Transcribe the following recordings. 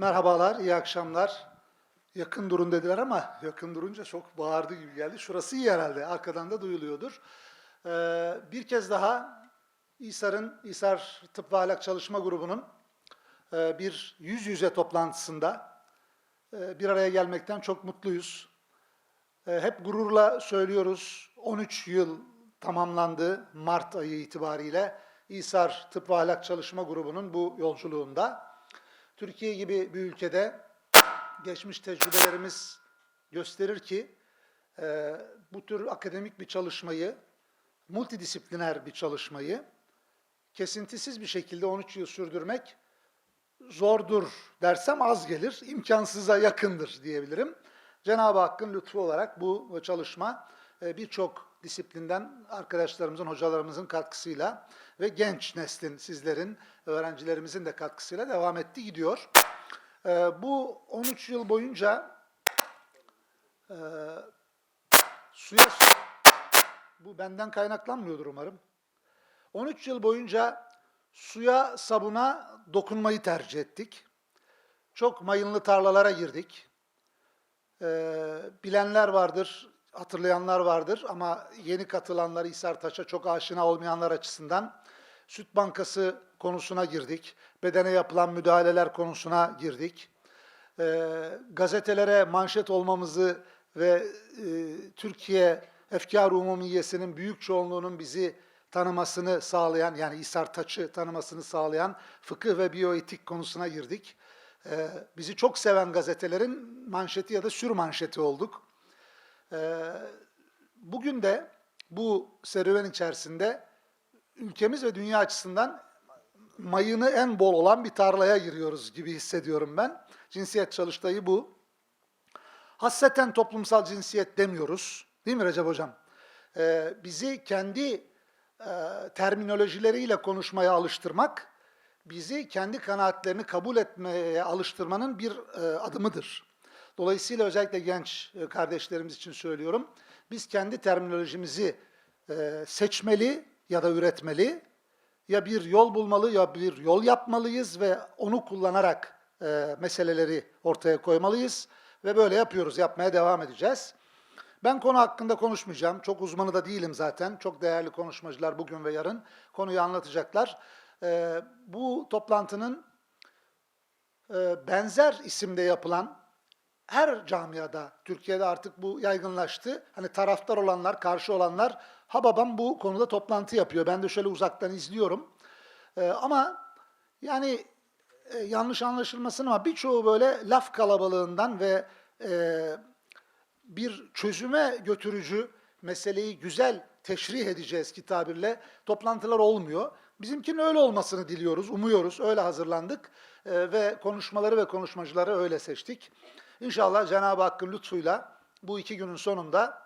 Merhabalar, iyi akşamlar. Yakın durun dediler ama yakın durunca çok bağırdı gibi geldi. Şurası iyi herhalde, arkadan da duyuluyordur. Ee, bir kez daha İSAR'ın, İSAR Tıp ve Ahlak Çalışma Grubu'nun e, bir yüz yüze toplantısında e, bir araya gelmekten çok mutluyuz. E, Hep gururla söylüyoruz, 13 yıl tamamlandı Mart ayı itibariyle İSAR Tıp ve Ahlak Çalışma Grubu'nun bu yolculuğunda. Türkiye gibi bir ülkede geçmiş tecrübelerimiz gösterir ki e, bu tür akademik bir çalışmayı, multidisipliner bir çalışmayı kesintisiz bir şekilde 13 yıl sürdürmek zordur dersem az gelir, imkansıza yakındır diyebilirim. Cenab-ı Hakk'ın lütfu olarak bu çalışma birçok disiplinden arkadaşlarımızın, hocalarımızın katkısıyla ve genç neslin, sizlerin, öğrencilerimizin de katkısıyla devam etti, gidiyor. E, Bu 13 yıl boyunca e, suya bu benden kaynaklanmıyordur umarım. 13 yıl boyunca suya, sabuna dokunmayı tercih ettik. Çok mayınlı tarlalara girdik. Ee, bilenler vardır, hatırlayanlar vardır ama yeni katılanlar İsar Taş'a çok aşina olmayanlar açısından Süt Bankası konusuna girdik. Bedene yapılan müdahaleler konusuna girdik. Ee, gazetelere manşet olmamızı ve e, Türkiye Efkar Umumiyesi'nin büyük çoğunluğunun bizi tanımasını sağlayan yani İsar Taç'ı tanımasını sağlayan fıkıh ve biyoetik konusuna girdik. Ee, bizi çok seven gazetelerin manşeti ya da sür manşeti olduk. Ee, bugün de bu serüven içerisinde ülkemiz ve dünya açısından mayını en bol olan bir tarlaya giriyoruz gibi hissediyorum ben. Cinsiyet çalıştayı bu. Hasreten toplumsal cinsiyet demiyoruz. Değil mi Recep Hocam? Ee, bizi kendi e, terminolojileriyle konuşmaya alıştırmak, bizi kendi kanaatlerini kabul etmeye alıştırmanın bir e, adımıdır. Dolayısıyla özellikle genç e, kardeşlerimiz için söylüyorum. Biz kendi terminolojimizi e, seçmeli ya da üretmeli, ya bir yol bulmalı ya bir yol yapmalıyız ve onu kullanarak e, meseleleri ortaya koymalıyız ve böyle yapıyoruz, yapmaya devam edeceğiz. Ben konu hakkında konuşmayacağım. Çok uzmanı da değilim zaten. Çok değerli konuşmacılar bugün ve yarın konuyu anlatacaklar. Bu toplantının benzer isimde yapılan her camiada, Türkiye'de artık bu yaygınlaştı. Hani taraftar olanlar, karşı olanlar, ha babam bu konuda toplantı yapıyor. Ben de şöyle uzaktan izliyorum. Ee, ama yani e, yanlış anlaşılmasın ama birçoğu böyle laf kalabalığından ve e, bir çözüme götürücü meseleyi güzel teşrih edeceğiz ki tabirle toplantılar olmuyor. Bizimkinin öyle olmasını diliyoruz, umuyoruz. Öyle hazırlandık e, ve konuşmaları ve konuşmacıları öyle seçtik. İnşallah Cenab-ı Hakk'ın lütfuyla bu iki günün sonunda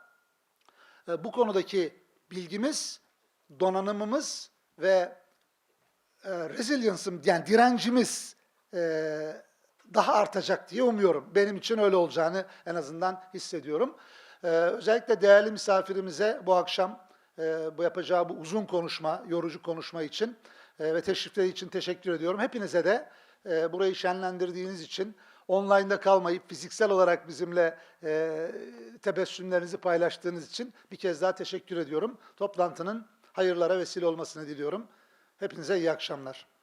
e, bu konudaki bilgimiz, donanımımız ve e, resilience'ım yani direncimiz e, daha artacak diye umuyorum. Benim için öyle olacağını en azından hissediyorum. Özellikle değerli misafirimize bu akşam bu yapacağı bu uzun konuşma, yorucu konuşma için ve teşrifleri için teşekkür ediyorum. Hepinize de burayı şenlendirdiğiniz için, online'da kalmayıp fiziksel olarak bizimle e, tebessümlerinizi paylaştığınız için bir kez daha teşekkür ediyorum. Toplantının hayırlara vesile olmasını diliyorum. Hepinize iyi akşamlar.